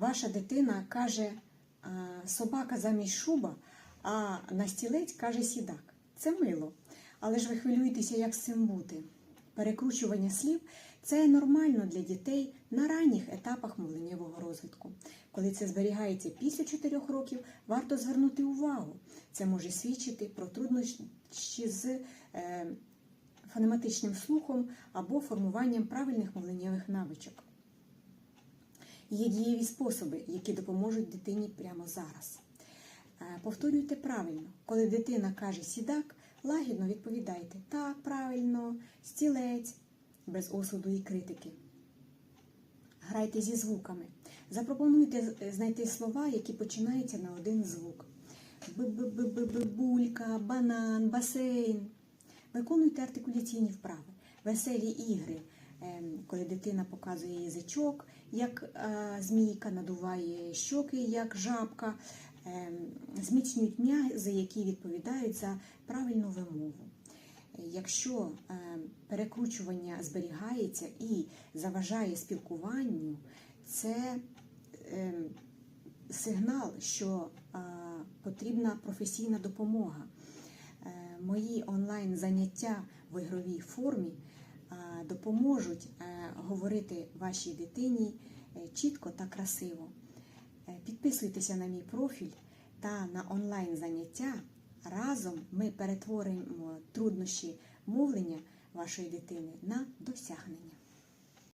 ваша дитина каже собака замість шуба, а на стілець каже сідак. Це мило. Але ж ви хвилюєтеся, як з цим бути. Перекручування слів це нормально для дітей на ранніх етапах мовленнєвого розвитку. Коли це зберігається після 4 років, варто звернути увагу. Це може свідчити про труднощі з е, фонематичним слухом або формуванням правильних мовленнєвих навичок. Є дієві способи, які допоможуть дитині прямо зараз. Е, Повторюйте правильно. Коли дитина каже сідак, лагідно відповідайте так, правильно, стілець, без осуду і критики. Грайте зі звуками. Запропонуйте е, знайти слова, які починаються на один звук. Булька, банан, басейн. Виконуйте артикуляційні вправи, веселі ігри, коли дитина показує язичок, як е, змійка надуває щоки, як жабка, ем, зміцнюють м'язи, які відповідають за правильну вимову. Якщо е, перекручування зберігається і заважає спілкуванню, це е, сигнал, що е, потрібна професійна допомога. Мої онлайн заняття в ігровій формі допоможуть е, говорити вашій дитині е, чітко та красиво. Е, Підписуйтеся на мій профіль та на онлайн заняття. Разом ми перетворимо труднощі мовлення вашої дитини на досягнення.